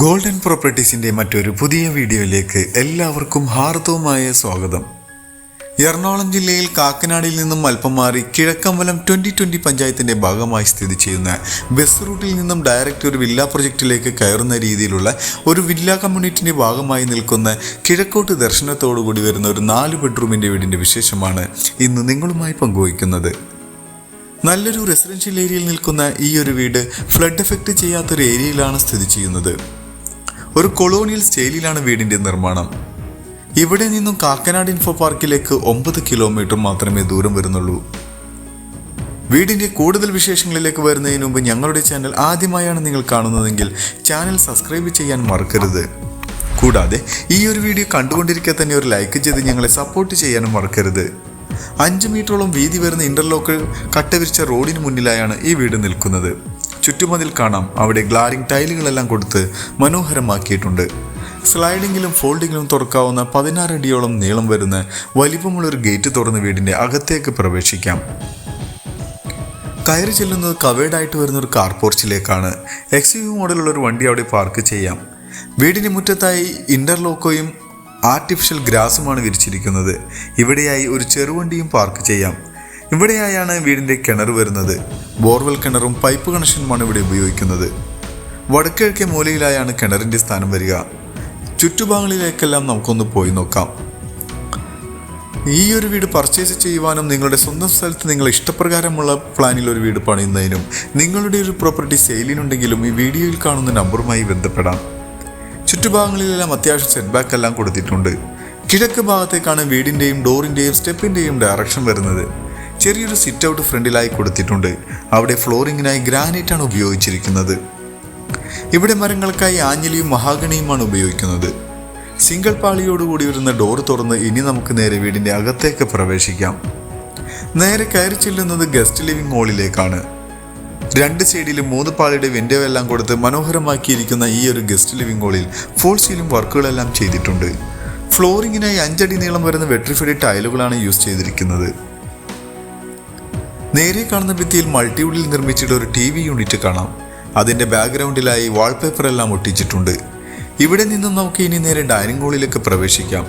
Golden പ്രോപ്പർട്ടീസിന്റെ മറ്റൊരു പുതിയ വീഡിയോയിലേക്ക് എല്ലാവർക്കും ഹാർദവുമായ സ്വാഗതം. എറണാകുളം ജില്ലയിൽ കാക്കനാടിൽ നിന്നും അല്പം മാറി കിഴക്കമ്പലം ട്വന്റി ട്വന്റി പഞ്ചായത്തിന്റെ ഭാഗമായി സ്ഥിതി ചെയ്യുന്ന ബസ് റൂട്ടിൽ നിന്നും ഡയറക്റ്റ് ഒരു വില്ല പ്രൊജക്റ്റിലേക്ക് കയറുന്ന രീതിയിലുള്ള ഒരു വില്ല കമ്മ്യൂണിറ്റിന്റെ ഭാഗമായി നിൽക്കുന്ന കിഴക്കോട്ട് ദർശനത്തോടുകൂടി വരുന്ന ഒരു നാല് ബെഡ്റൂമിന്റെ വീടിന്റെ വിശേഷമാണ് ഇന്ന് നിങ്ങളുമായി പങ്കുവയ്ക്കുന്നത്. നല്ലൊരു റെസിഡൻഷ്യൽ ഏരിയയിൽ നിൽക്കുന്ന ഈ ഒരു വീട് ഫ്ലഡ് എഫക്റ്റ് ചെയ്യാത്തൊരു ഏരിയയിലാണ് സ്ഥിതി ചെയ്യുന്നത്. ഒരു കൊളോണിയൽ സ്റ്റൈലിലാണ് വീടിന്റെ നിർമ്മാണം. ഇവിടെ നിന്നും കാക്കനാട് ഇൻഫോ പാർക്കിലേക്ക് ഒമ്പത് കിലോമീറ്റർ മാത്രമേ ദൂരം വരുന്നുള്ളൂ. വീടിന്റെ കൂടുതൽ വിശേഷങ്ങളിലേക്ക് വരുന്നതിന് മുമ്പ് ഞങ്ങളുടെ ചാനൽ ആദ്യമായാണ് നിങ്ങൾ കാണുന്നതെങ്കിൽ ചാനൽ സബ്സ്ക്രൈബ് ചെയ്യാൻ മറക്കരുത്. കൂടാതെ ഈ ഒരു വീഡിയോ കണ്ടുകൊണ്ടിരിക്കെ തന്നെ ഒരു ലൈക്ക് ചെയ്ത് ഞങ്ങളെ സപ്പോർട്ട് ചെയ്യാനും മറക്കരുത്. അഞ്ച് മീറ്ററോളം വീതി വരുന്ന ഇന്റർലോക്കൽ കട്ടവിരിച്ച റോഡിന് മുന്നിലായാണ് ഈ വീട് നിൽക്കുന്നത്. ചുറ്റുമതിൽ കാണാം അവിടെ ഗ്ലാരിംഗ് ടൈലുകളെല്ലാം കൊടുത്ത് മനോഹരമാക്കിയിട്ടുണ്ട്. സ്ലൈഡിങ്ങിലും ഫോൾഡിങ്ങിലും തുറക്കാവുന്ന പതിനാറടിയോളം നീളം വരുന്ന വലിപ്പമുള്ളൊരു ഗേറ്റ് തുറന്ന് വീടിന്റെ അകത്തേക്ക് പ്രവേശിക്കാം. കയറി ചെല്ലുന്നത് കവേഡായിട്ട് വരുന്ന ഒരു കാർ പോർച്ചിലേക്കാണ്. എക്സ് യു മോഡലുള്ള ഒരു വണ്ടി അവിടെ പാർക്ക് ചെയ്യാം. വീടിന് മുറ്റത്തായി ഇന്റർലോക്കോയും ആർട്ടിഫിഷ്യൽ ഗ്രാസുമാണ് വിരിച്ചിരിക്കുന്നത്. ഇവിടെയായി ഒരു ചെറുവണ്ടിയും പാർക്ക് ചെയ്യാം. ഇവിടെയായാണ് വീടിന്റെ കിണർ വരുന്നത്. ബോർവെൽ കിണറും പൈപ്പ് കണക്ഷനുമാണ് ഇവിടെ ഉപയോഗിക്കുന്നത്. വടക്കിഴക്കേ മൂലയിലായാണ് കിണറിന്റെ സ്ഥാനം വരിക. ചുറ്റുഭാഗങ്ങളിലേക്കെല്ലാം നമുക്കൊന്ന് പോയി നോക്കാം. ഈ ഒരു വീട് പർച്ചേസ് ചെയ്യുവാനും നിങ്ങളുടെ സ്വന്തം സ്ഥലത്ത് നിങ്ങൾ ഇഷ്ടപ്രകാരമുള്ള പ്ലാനിൽ ഒരു വീട് പണിയുന്നതിനും നിങ്ങളുടെ ഒരു പ്രോപ്പർട്ടി സെയിലിനുണ്ടെങ്കിലും ഈ വീഡിയോയിൽ കാണുന്ന നമ്പറുമായി ബന്ധപ്പെടാം. ചുറ്റുഭാഗങ്ങളിലെല്ലാം അത്യാവശ്യം സെറ്റ് ബാക്ക് എല്ലാം കൊടുത്തിട്ടുണ്ട്. കിഴക്ക് ഭാഗത്തേക്കാണ് വീടിന്റെയും ഡോറിന്റെയും സ്റ്റെപ്പിന്റെയും ഡയറക്ഷൻ വരുന്നത്. ചെറിയൊരു സിറ്റ് ഔട്ട് ഫ്രണ്ടിലായി കൊടുത്തിട്ടുണ്ട്. അവിടെ ഫ്ലോറിങ്ങിനായി ഗ്രാനൈറ്റ് ആണ് ഉപയോഗിച്ചിരിക്കുന്നത്. ഇവിടെ മരങ്ങൾക്കായി ആഞ്ഞലിയും മഹാഗണിയുമാണ് ഉപയോഗിക്കുന്നത്. സിംഗിൾ പാളിയോടുകൂടി വരുന്ന ഡോർ തുറന്ന് ഇനി നമുക്ക് നേരെ വീടിന്റെ അകത്തേക്ക് പ്രവേശിക്കാം. നേരെ കയറി ചെല്ലുന്നത് ഗസ്റ്റ് ലിവിംഗ് ഹാളിലേക്കാണ് രണ്ട് സൈഡിലും മൂന്ന് പാളിയുടെ വിൻഡോ എല്ലാം കൊടുത്ത് മനോഹരമാക്കിയിരിക്കുന്ന ഈ ഒരു ഗസ്റ്റ് ലിവിംഗ് ഹാളിൽ ഫോൾ സീലും വർക്കുകളെല്ലാം ചെയ്തിട്ടുണ്ട്. ഫ്ലോറിങ്ങിനായി അഞ്ചടി നീളം വരുന്ന വെട്രിഫൈഡ് ടൈലുകളാണ് യൂസ് ചെയ്തിരിക്കുന്നത്. നേരെ കാണുന്ന ഭിത്തിയിൽ മൾട്ടിവുഡിൽ നിർമ്മിച്ചിട്ട് ഒരു ടി വി യൂണിറ്റ് കാണാം. അതിന്റെ ബാക്ക്ഗ്രൗണ്ടിലായി വാൾപേപ്പർ എല്ലാം ഒട്ടിച്ചിട്ടുണ്ട്. ഇവിടെ നിന്നും നമുക്ക് ഇനി നേരെ ഡൈനിങ് ഹാളിലേക്ക് പ്രവേശിക്കാം.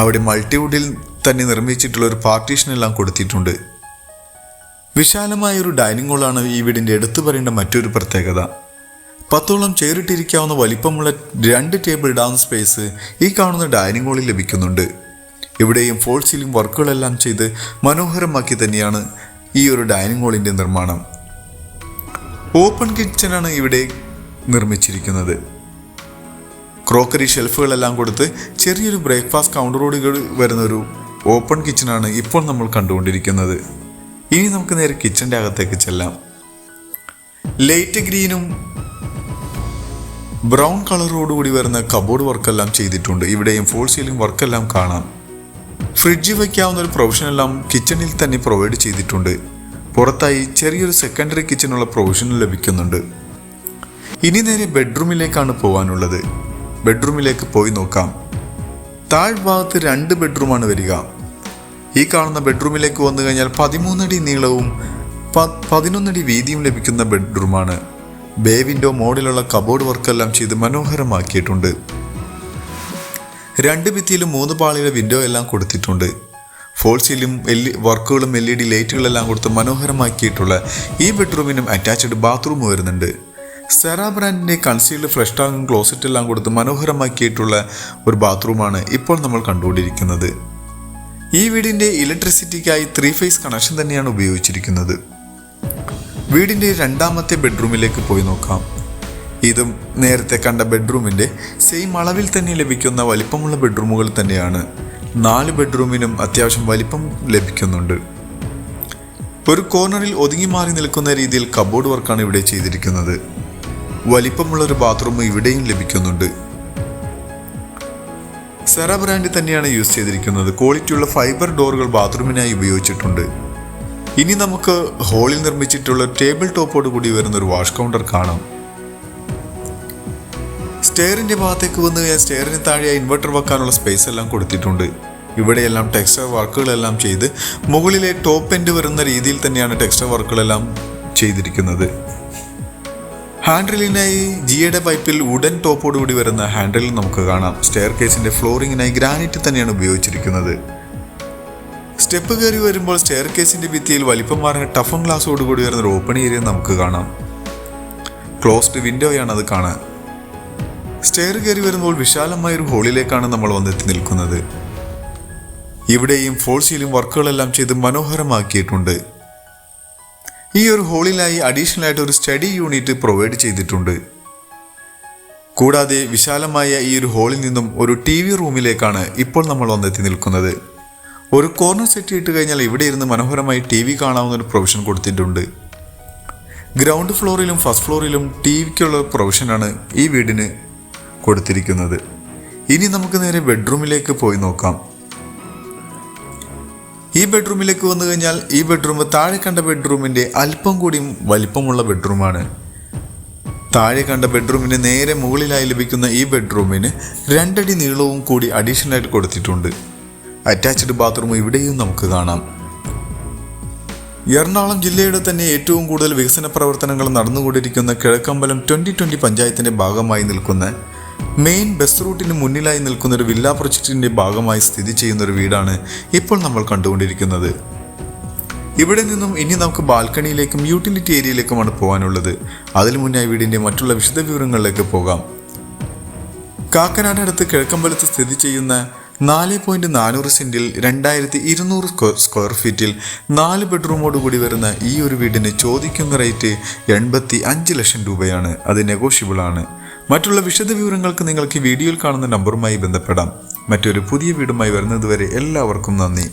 അവിടെ മൾട്ടിവുഡിൽ തന്നെ നിർമ്മിച്ചിട്ടുള്ള ഒരു പാർട്ടീഷൻ എല്ലാം കൊടുത്തിട്ടുണ്ട്. വിശാലമായ ഒരു ഡൈനിങ് ഹാളാണ് ഈ വീടിന്റെ എടുത്തു പറയേണ്ട മറ്റൊരു പ്രത്യേകത. പത്തോളം ചേറിട്ടിരിക്കാവുന്ന വലിപ്പമുള്ള രണ്ട് ടേബിൾ ഡൗൺ സ്പേസ് ഈ കാണുന്ന ഡൈനിങ് ഹാളിൽ ലഭിക്കുന്നുണ്ട്. ഇവിടെയും ഫോൾ സീലിംഗ് വർക്കുകളെല്ലാം ചെയ്ത് മനോഹരമാക്കി തന്നെയാണ് ഈ ഒരു ഡൈനിങ് ഹാളിന്റെ നിർമ്മാണം ഓപ്പൺ കിച്ചനാണ് ഇവിടെ നിർമ്മിച്ചിരിക്കുന്നത്. ക്രോക്കറി ഷെൽഫുകളെല്ലാം കൊടുത്ത് ചെറിയൊരു ബ്രേക്ക്ഫാസ്റ്റ് കൗണ്ടറോട് വരുന്ന ഒരു ഓപ്പൺ കിച്ചനാണ് ഇപ്പോൾ നമ്മൾ കണ്ടുകൊണ്ടിരിക്കുന്നത്. ഇനി നമുക്ക് നേരെ കിച്ചന്റെ അകത്തേക്ക് ചെല്ലാം. ലൈറ്റ് ഗ്രീനും ബ്രൗൺ കളറോടുകൂടി വരുന്ന കബോർഡ് വർക്കെല്ലാം ചെയ്തിട്ടുണ്ട്. ഇവിടെയും ഫോൾ സീലിംഗ് വർക്കെല്ലാം കാണാം. ഫ്രിഡ്ജിൽ വയ്ക്കാവുന്ന ഒരു പ്രൊവിഷൻ എല്ലാം കിച്ചണിൽ തന്നെ പ്രൊവൈഡ് ചെയ്തിട്ടുണ്ട്. പുറത്തായി ചെറിയൊരു സെക്കൻഡറി കിച്ചണുള്ള പ്രൊവിഷനും ലഭിക്കുന്നുണ്ട്. ഇനി നേരെ ബെഡ്റൂമിലേക്കാണ് പോകാനുള്ളത് ബെഡ്റൂമിലേക്ക് പോയി നോക്കാം. താഴ്ഭാഗത്ത് രണ്ട് ബെഡ്റൂമാണ് വരിക. ഈ കാണുന്ന ബെഡ്റൂമിലേക്ക് വന്നു കഴിഞ്ഞാൽ പതിമൂന്നടി നീളവും പതിനൊന്നടി വീതിയും ലഭിക്കുന്ന ബെഡ്റൂമാണ് ബേ വിൻഡോ മോഡിലുള്ള കബോർഡ് വർക്കെല്ലാം ചെയ്ത് മനോഹരമാക്കിയിട്ടുണ്ട്. രണ്ട് ഭിത്തിയിലും മൂന്ന് പാളിയുടെ വിൻഡോ എല്ലാം കൊടുത്തിട്ടുണ്ട്. ഫോൾസിലും എൽ വർക്കുകളും എൽ ഇ ഡി ലൈറ്റുകളെല്ലാം കൊടുത്ത് മനോഹരമാക്കിയിട്ടുള്ള ഈ ബെഡ്റൂമിനും അറ്റാച്ച്ഡ് ബാത്റൂം വരുന്നുണ്ട്. സെറാ ബ്രാൻഡിന്റെ കൺസീൽഡ് ഫ്രഷ് ടാങ്കും ക്ലോസറ്റ് എല്ലാം കൊടുത്ത് മനോഹരമാക്കിയിട്ടുള്ള ഒരു ബാത്റൂമാണ് ഇപ്പോൾ നമ്മൾ കണ്ടുകൊണ്ടിരിക്കുന്നത്. ഈ വീടിന്റെ ഇലക്ട്രിസിറ്റിക്കായി ത്രീ ഫേസ് കണക്ഷൻ തന്നെയാണ് ഉപയോഗിച്ചിരിക്കുന്നത്. വീടിന്റെ രണ്ടാമത്തെ ബെഡ്റൂമിലേക്ക് പോയി നോക്കാം. ഇതും നേരത്തെ കണ്ട ബെഡ്റൂമിന്റെ സെയിം അളവിൽ തന്നെ ലഭിക്കുന്ന വലിപ്പമുള്ള ബെഡ്റൂമുകൾ തന്നെയാണ്. നാല് ബെഡ്റൂമിനും അത്യാവശ്യം വലിപ്പം ലഭിക്കുന്നുണ്ട്. ഒരു കോർണറിൽ ഒതുങ്ങി മാറി നിൽക്കുന്ന രീതിയിൽ കബോർഡ് വർക്കാണ് ഇവിടെ ചെയ്തിരിക്കുന്നത്. വലിപ്പമുള്ള ഒരു ബാത്റൂം ഇവിടെയും ലഭിക്കുന്നുണ്ട്. സെറ ബ്രാൻഡ് തന്നെയാണ് യൂസ് ചെയ്തിരിക്കുന്നത്. ക്വാളിറ്റിയുള്ള ഫൈബർ ഡോറുകൾ ബാത്റൂമിനായി ഉപയോഗിച്ചിട്ടുണ്ട്. ഇനി നമുക്ക് ഹോളിൽ നിർമ്മിച്ചിട്ടുള്ള ടേബിൾ ടോപ്പോട് കൂടി വരുന്ന ഒരു വാഷ് കൗണ്ടർ കാണാം. സ്റ്റെയറിന്റെ ഭാഗത്തേക്ക് വന്ന് കഴിഞ്ഞാൽ സ്റ്റെയറിന് താഴെ ഇൻവെർട്ടർ വെക്കാനുള്ള സ്പേസ് എല്ലാം കൊടുത്തിട്ടുണ്ട്. ഇവിടെയെല്ലാം ടെക്സ്റ്റർ വർക്കുകളെല്ലാം ചെയ്ത് മുകളിലെ ടോപ്പ് എൻഡ് വരുന്ന രീതിയിൽ തന്നെയാണ് ടെക്സ്റ്റർ വർക്കുകളെല്ലാം ചെയ്തിരിക്കുന്നത്. ഹാൻഡ്രിലിനായി ജിയുടെ പൈപ്പിൽ ഉടൻ ടോപ്പോടുകൂടി വരുന്ന ഹാൻഡിൽ നമുക്ക് കാണാം. സ്റ്റെയർ കേസിന്റെ ഫ്ലോറിങ്ങിനായി ഗ്രാനൈറ്റ് തന്നെയാണ് ഉപയോഗിച്ചിരിക്കുന്നത്. സ്റ്റെപ്പ് കയറി വരുമ്പോൾ സ്റ്റെയർ കേസിന്റെ ഭിത്തിയിൽ വലിപ്പം മാറിയ ടഫൺ ഗ്ലാസോടുകൂടി വരുന്ന ഒരു ഓപ്പൺ ഏരിയ നമുക്ക് കാണാം. ക്ലോസ്ഡ് വിൻഡോയാണ് അത് കാണാൻ. സ്റ്റെയർ കയറി വരുമ്പോൾ വിശാലമായ ഒരു ഹോളിലേക്കാണ് നമ്മൾ വന്നെത്തി നിൽക്കുന്നത്. ഇവിടെയും ഫോൾ വർക്കുകളെല്ലാം ചെയ്ത് മനോഹരമാക്കിയിട്ടുണ്ട്. ഈ ഒരു ഹോളിലായി അഡീഷണൽ ആയിട്ട് ഒരു സ്റ്റഡി യൂണിറ്റ് പ്രൊവൈഡ് ചെയ്തിട്ടുണ്ട്. കൂടാതെ വിശാലമായ ഈ ഒരു ഹോളിൽ നിന്നും ഒരു ടി വി റൂമിലേക്കാണ് ഇപ്പോൾ നമ്മൾ വന്നെത്തി നിൽക്കുന്നത്. ഒരു കോർണർ സെറ്റ് ഇട്ട് കഴിഞ്ഞാൽ ഇവിടെ ഇരുന്ന് മനോഹരമായി ടി വി കാണാവുന്ന ഒരു പ്രൊവിഷൻ കൊടുത്തിട്ടുണ്ട്. ഗ്രൗണ്ട് ഫ്ലോറിലും ഫസ്റ്റ് ഫ്ലോറിലും ടി വിക്കുള്ള പ്രൊവിഷനാണ് ഈ വീടിന് കൊടുത്തിരിക്കുന്നത്. ഇനി നമുക്ക് നേരെ ബെഡ്റൂമിലേക്ക് പോയി നോക്കാം. ഈ ബെഡ്റൂമിലേക്ക് വന്നു കഴിഞ്ഞാൽ ഈ ബെഡ്റൂം താഴെ കണ്ട ബെഡ്റൂമിന്റെ അല്പം കൂടി വലിപ്പമുള്ള ബെഡ്റൂമാണ് താഴെ കണ്ട ബെഡ്റൂമിന് നേരെ മുകളിലായി ലഭിക്കുന്ന ഈ ബെഡ്റൂമിന് രണ്ടടി നീളവും കൂടി അഡീഷണലായിട്ട് കൊടുത്തിട്ടുണ്ട്. അറ്റാച്ച്ഡ് ബാത്റൂം ഇവിടെയും നമുക്ക് കാണാം. എറണാകുളം ജില്ലയുടെ തന്നെ ഏറ്റവും കൂടുതൽ വികസന പ്രവർത്തനങ്ങൾ നടന്നുകൊണ്ടിരിക്കുന്ന കിഴക്കമ്പലം ട്വന്റി ട്വന്റി പഞ്ചായത്തിന്റെ ഭാഗമായി നിൽക്കുന്ന മെയിൻ ബസ് റൂട്ടിന് മുന്നിലായി നിൽക്കുന്ന ഒരു വില്ല പ്രൊജക്ടിന്റെ ഭാഗമായി സ്ഥിതി ചെയ്യുന്ന ഒരു വീടാണ് ഇപ്പോൾ നമ്മൾ കണ്ടുകൊണ്ടിരിക്കുന്നത്. ഇവിടെ നിന്നും ഇനി നമുക്ക് ബാൽക്കണിയിലേക്കും യൂട്ടിലിറ്റി ഏരിയയിലേക്കുമാണ് പോകാനുള്ളത്. അതിനു മുന്നായി വീടിന്റെ മറ്റുള്ള വിശദ വിവരങ്ങളിലേക്ക് പോകാം. കാക്കനാടടുത്ത് കിഴക്കമ്പലത്ത് സ്ഥിതി ചെയ്യുന്ന നാല് പോയിന്റ് നാനൂറ് സെന്റിൽ രണ്ടായിരത്തി ഇരുന്നൂറ് സ്ക്വയർ ഫീറ്റിൽ നാല് ബെഡ്റൂമോട് കൂടി വരുന്ന ഈ ഒരു വീടിന് ചോദിക്കുന്ന റേറ്റ് എൺപത്തി അഞ്ച് ലക്ഷം രൂപയാണ്. അത് നെഗോഷ്യബിൾ ആണ്. മറ്റുള്ള വിശദ വിവരങ്ങൾക്ക് നിങ്ങൾക്ക് വീഡിയോയിൽ കാണുന്ന നമ്പറുമായി ബന്ധപ്പെടാം. മറ്റൊരു പുതിയ വീടുമായി വരുന്നതുവരെ എല്ലാവർക്കും നന്ദി.